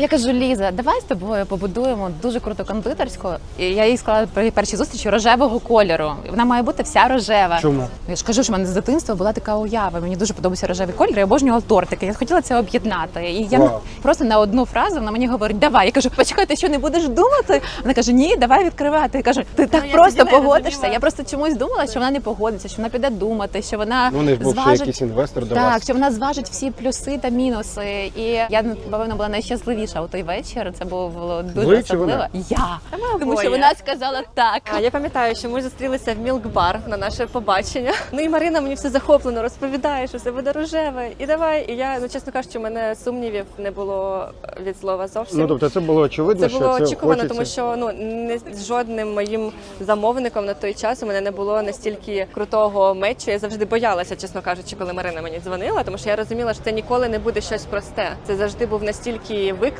Я кажу, Ліза, давай з тобою побудуємо дуже круту кондитерську. І я їй сказала при першій зустрічі рожевого кольору. Вона має бути вся рожева. Чому? Я ж кажу, що в мене з дитинства була така уява. Мені дуже подобався рожевий колір. Я обожнювала тортики. Я хотіла це об'єднати. І я Вау. просто на одну фразу вона мені говорить: давай. Я кажу, почекай, ти що не будеш думати? Вона каже, ні, давай відкривати. Я кажу, ти так я просто не погодишся. Я просто чомусь думала, що вона не погодиться, що вона піде думати, що вона Ну, ж був ще зважить якийсь інвестор до так, вас. що вона зважить всі плюси та мінуси. І я напевно була найщасливіша у той вечір. Це було дуже Ви чи особливо. вона? Я тому, обоє. що вона сказала так. А я пам'ятаю, що ми зустрілися в мілк-бар на наше побачення. Ну і Марина мені все захоплено розповідає, що все буде рожеве. І давай. І я, ну чесно кажучи, у мене сумнівів не було від слова зовсім. Ну тобто це було очевидно, Це було що це очікувано, хочеться. тому що ну не з жодним моїм замовником на той час у мене не було настільки крутого мечу. Я завжди боялася, чесно кажучи, коли Марина мені дзвонила, тому що я розуміла, що це ніколи не буде щось просте. Це завжди був настільки виклик,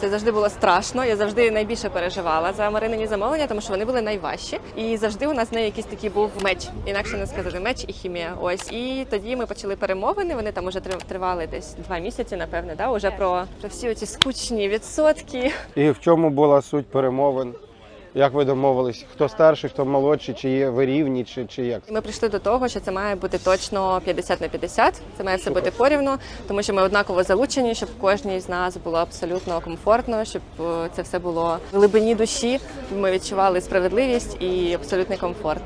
це завжди було страшно. Я завжди найбільше переживала за Маринині замовлення, тому що вони були найважчі. І завжди у нас з нею якийсь такий був меч, інакше не сказати, меч і хімія. Ось і тоді ми почали перемовини. Вони там уже тривали десь два місяці, напевне, да уже про, про всі оці скучні відсотки. І в чому була суть перемовин? Як ви домовились? Хто старший, хто молодший, чи є ви рівні, чи, чи як? Ми прийшли до того, що це має бути точно 50 на 50. Це має все Супер. бути порівну, тому що ми однаково залучені, щоб кожній з нас було абсолютно комфортно, щоб е, це все було в глибині душі. Ми відчували справедливість і абсолютний комфорт.